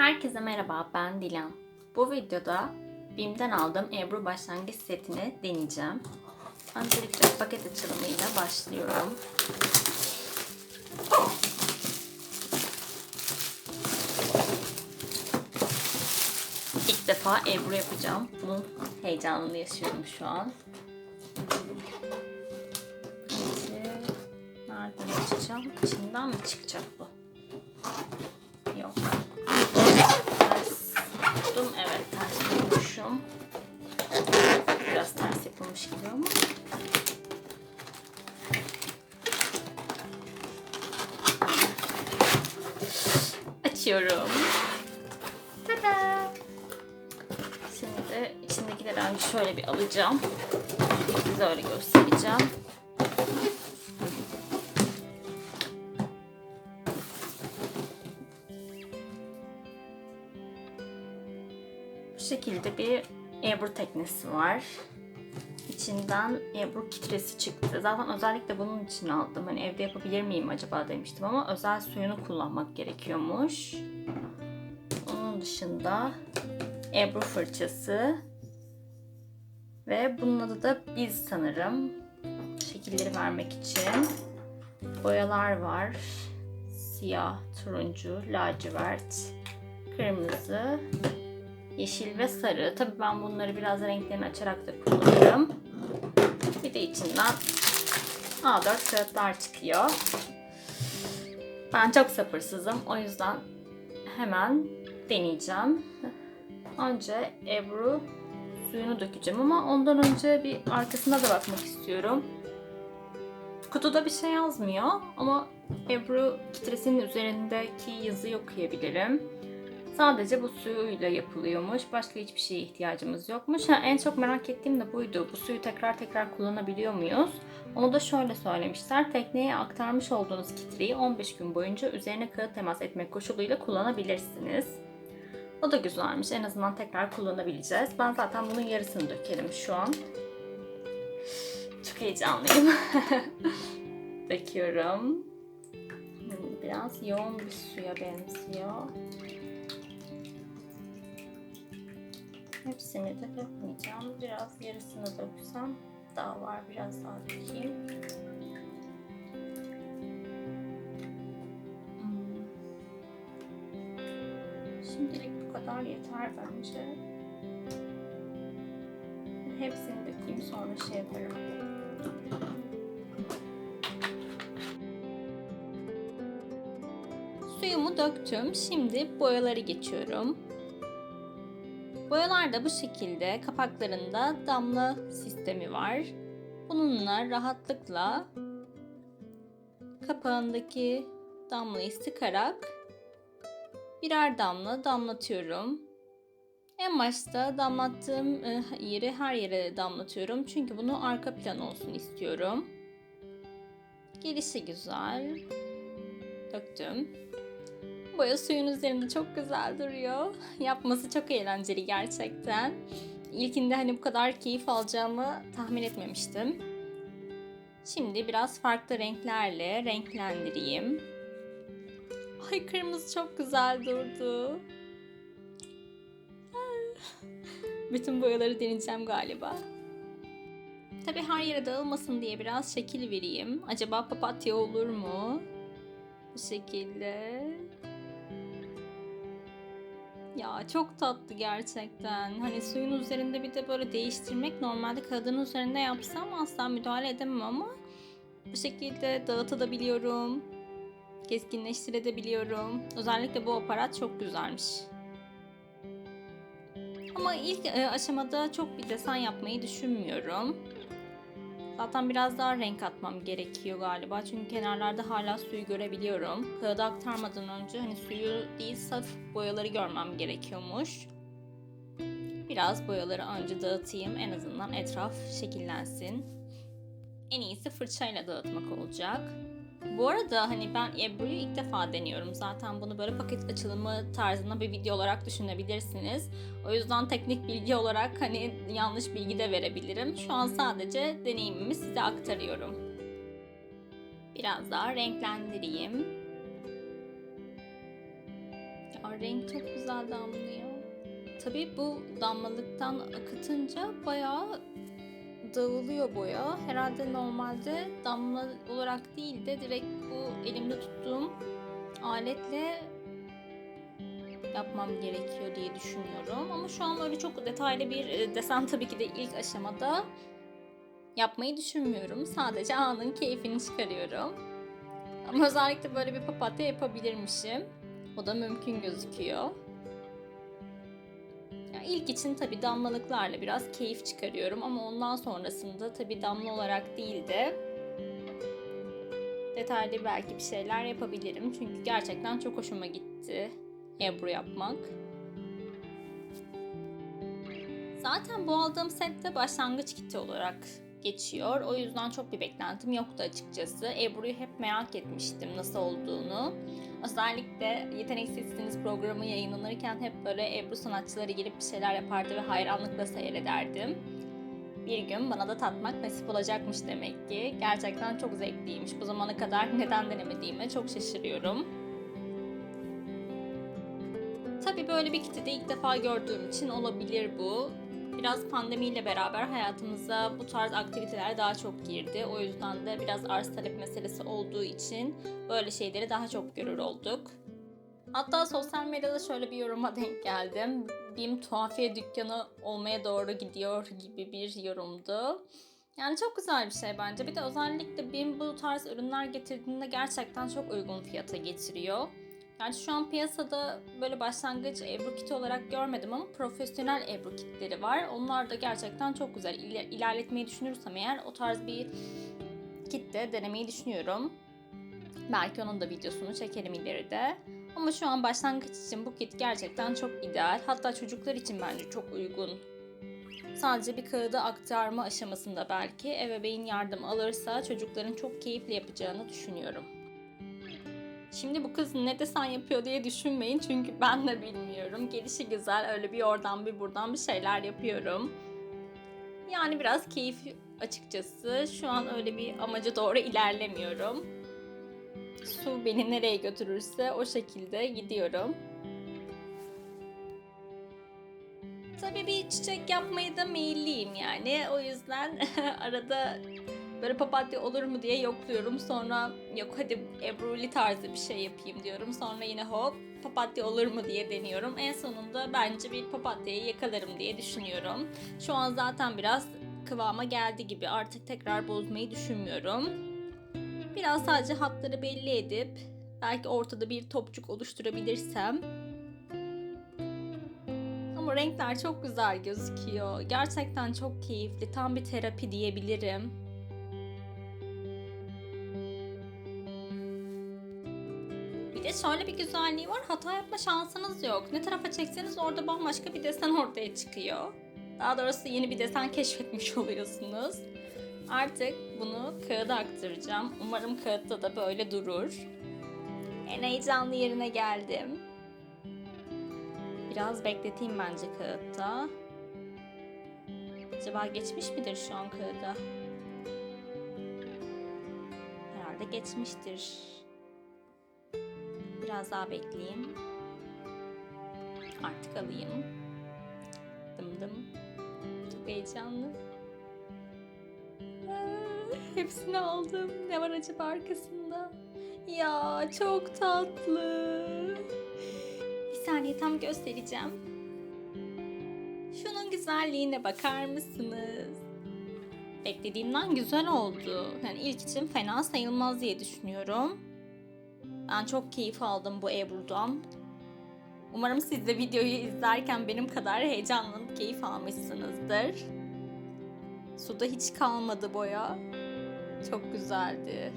Herkese merhaba, ben Dilan. Bu videoda BİM'den aldığım Ebru başlangıç setini deneyeceğim. Öncelikle paket açılımıyla başlıyorum. İlk defa Ebru yapacağım. Bunun heyecanını yaşıyorum şu an. Nereden açacağım? İçinden mi çıkacak bu? Tuttum. Evet ters tutmuşum. Biraz ters yapılmış gibi ama. Açıyorum. Tada! Şimdi içindekileri önce şöyle bir alacağım. Size öyle göstereceğim. Şekilde bir Ebru teknesi var. İçinden Ebru kitresi çıktı. Zaten özellikle bunun için aldım. Hani evde yapabilir miyim acaba demiştim ama özel suyunu kullanmak gerekiyormuş. Onun dışında Ebru fırçası ve bunun adı da Biz sanırım. Şekilleri vermek için. Boyalar var. Siyah, turuncu, lacivert, kırmızı, yeşil ve sarı. Tabii ben bunları biraz renklerini açarak da kullanırım. Bir de içinden A4 kağıtlar çıkıyor. Ben çok sabırsızım. O yüzden hemen deneyeceğim. Önce Ebru suyunu dökeceğim ama ondan önce bir arkasına da bakmak istiyorum. Kutuda bir şey yazmıyor ama Ebru kitresinin üzerindeki yazıyı okuyabilirim. Sadece bu suyuyla yapılıyormuş. Başka hiçbir şeye ihtiyacımız yokmuş. Ha, en çok merak ettiğim de buydu. Bu suyu tekrar tekrar kullanabiliyor muyuz? Onu da şöyle söylemişler. Tekneye aktarmış olduğunuz kitreyi 15 gün boyunca üzerine kağıt temas etmek koşuluyla kullanabilirsiniz. O da güzelmiş. En azından tekrar kullanabileceğiz. Ben zaten bunun yarısını dökerim şu an. Çok heyecanlıyım. Döküyorum. Hmm, Biraz yoğun bir suya benziyor. Hepsini de dökmeyeceğim. Biraz yarısını döksem daha var. Biraz daha dökeyim. Hmm. Şimdilik bu kadar yeter bence. Hepsini dökeyim sonra şey yaparım. Suyumu döktüm. Şimdi boyaları geçiyorum. Boyalar da bu şekilde kapaklarında damla sistemi var. Bununla rahatlıkla kapağındaki damlayı sıkarak birer damla damlatıyorum. En başta damlattığım e, yeri her yere damlatıyorum. Çünkü bunu arka plan olsun istiyorum. Gelişi güzel. Döktüm. Boya suyun üzerinde çok güzel duruyor. Yapması çok eğlenceli gerçekten. İlkinde hani bu kadar keyif alacağımı tahmin etmemiştim. Şimdi biraz farklı renklerle renklendireyim. Ay kırmızı çok güzel durdu. Bütün boyaları deneyeceğim galiba. Tabii her yere dağılmasın diye biraz şekil vereyim. Acaba papatya olur mu? Bu şekilde. Ya çok tatlı gerçekten. Hani suyun üzerinde bir de böyle değiştirmek normalde kağıdın üzerinde yapsam asla müdahale edemem ama bu şekilde dağıtabiliyorum. Keskinleştirebiliyorum. Özellikle bu aparat çok güzelmiş. Ama ilk e, aşamada çok bir desen yapmayı düşünmüyorum. Zaten biraz daha renk atmam gerekiyor galiba. Çünkü kenarlarda hala suyu görebiliyorum. Kağıda aktarmadan önce hani suyu değil saf boyaları görmem gerekiyormuş. Biraz boyaları önce dağıtayım. En azından etraf şekillensin. En iyisi fırçayla dağıtmak olacak. Bu arada hani ben Ebru'yu ilk defa deniyorum. Zaten bunu böyle paket açılımı tarzında bir video olarak düşünebilirsiniz. O yüzden teknik bilgi olarak hani yanlış bilgi de verebilirim. Şu an sadece deneyimimi size aktarıyorum. Biraz daha renklendireyim. renk çok güzel damlıyor. Tabii bu damlalıktan akıtınca bayağı dağılıyor boya. Herhalde normalde damla olarak değil de direkt bu elimde tuttuğum aletle yapmam gerekiyor diye düşünüyorum. Ama şu an öyle çok detaylı bir e, desen tabii ki de ilk aşamada yapmayı düşünmüyorum. Sadece anın keyfini çıkarıyorum. Ama özellikle böyle bir papatya yapabilirmişim. O da mümkün gözüküyor. Ya ilk için tabii damlalıklarla biraz keyif çıkarıyorum ama ondan sonrasında tabii damla olarak değil de detaylı belki bir şeyler yapabilirim. Çünkü gerçekten çok hoşuma gitti Ebru yapmak. Zaten bu aldığım set de başlangıç kiti olarak geçiyor. O yüzden çok bir beklentim yoktu açıkçası. Ebru'yu hep merak etmiştim nasıl olduğunu. Özellikle Yeteneksizsiniz programı yayınlanırken hep böyle Ebru sanatçıları gelip bir şeyler yapardı ve hayranlıkla seyrederdim. Bir gün bana da tatmak nasip olacakmış demek ki. Gerçekten çok zevkliymiş. Bu zamana kadar neden denemediğime çok şaşırıyorum. Tabii böyle bir kiti de ilk defa gördüğüm için olabilir bu. Biraz pandemiyle beraber hayatımıza bu tarz aktiviteler daha çok girdi. O yüzden de biraz arz talep meselesi olduğu için böyle şeyleri daha çok görür olduk. Hatta sosyal medyada şöyle bir yoruma denk geldim. BİM tuhafiye dükkanı olmaya doğru gidiyor gibi bir yorumdu. Yani çok güzel bir şey bence. Bir de özellikle BİM bu tarz ürünler getirdiğinde gerçekten çok uygun fiyata getiriyor. Yani şu an piyasada böyle başlangıç Ebru kiti olarak görmedim ama profesyonel Ebru kitleri var. Onlar da gerçekten çok güzel. İler- ilerletmeyi düşünürsem eğer o tarz bir kit de denemeyi düşünüyorum. Belki onun da videosunu çekerim ileride. Ama şu an başlangıç için bu kit gerçekten çok ideal. Hatta çocuklar için bence çok uygun. Sadece bir kağıda aktarma aşamasında belki ebeveyn yardım alırsa çocukların çok keyifli yapacağını düşünüyorum. Şimdi bu kız ne desen yapıyor diye düşünmeyin çünkü ben de bilmiyorum. Gelişi güzel öyle bir oradan bir buradan bir şeyler yapıyorum. Yani biraz keyif açıkçası. Şu an öyle bir amaca doğru ilerlemiyorum. Su beni nereye götürürse o şekilde gidiyorum. Tabii bir çiçek yapmayı da meyilliyim yani. O yüzden arada böyle papatya olur mu diye yokluyorum. Sonra yok hadi Ebruli tarzı bir şey yapayım diyorum. Sonra yine hop papatya olur mu diye deniyorum. En sonunda bence bir papatyayı yakalarım diye düşünüyorum. Şu an zaten biraz kıvama geldi gibi. Artık tekrar bozmayı düşünmüyorum. Biraz sadece hatları belli edip belki ortada bir topçuk oluşturabilirsem ama renkler çok güzel gözüküyor. Gerçekten çok keyifli. Tam bir terapi diyebilirim. Şöyle bir güzelliği var. Hata yapma şansınız yok. Ne tarafa çekseniz orada bambaşka bir desen ortaya çıkıyor. Daha doğrusu yeni bir desen keşfetmiş oluyorsunuz. Artık bunu kağıda aktaracağım. Umarım kağıtta da böyle durur. En heyecanlı yerine geldim. Biraz bekleteyim bence kağıtta. Acaba geçmiş midir şu an kağıda? Herhalde geçmiştir. Biraz daha bekleyeyim. Artık alayım. Dım dım. Çok heyecanlı. Hepsini aldım. Ne var acaba arkasında? Ya çok tatlı. Bir saniye tam göstereceğim. Şunun güzelliğine bakar mısınız? Beklediğimden güzel oldu. Yani ilk için fena sayılmaz diye düşünüyorum. Ben çok keyif aldım bu Ebru'dan. Umarım siz de videoyu izlerken benim kadar heyecanlanıp keyif almışsınızdır. Suda hiç kalmadı boya. Çok güzeldi.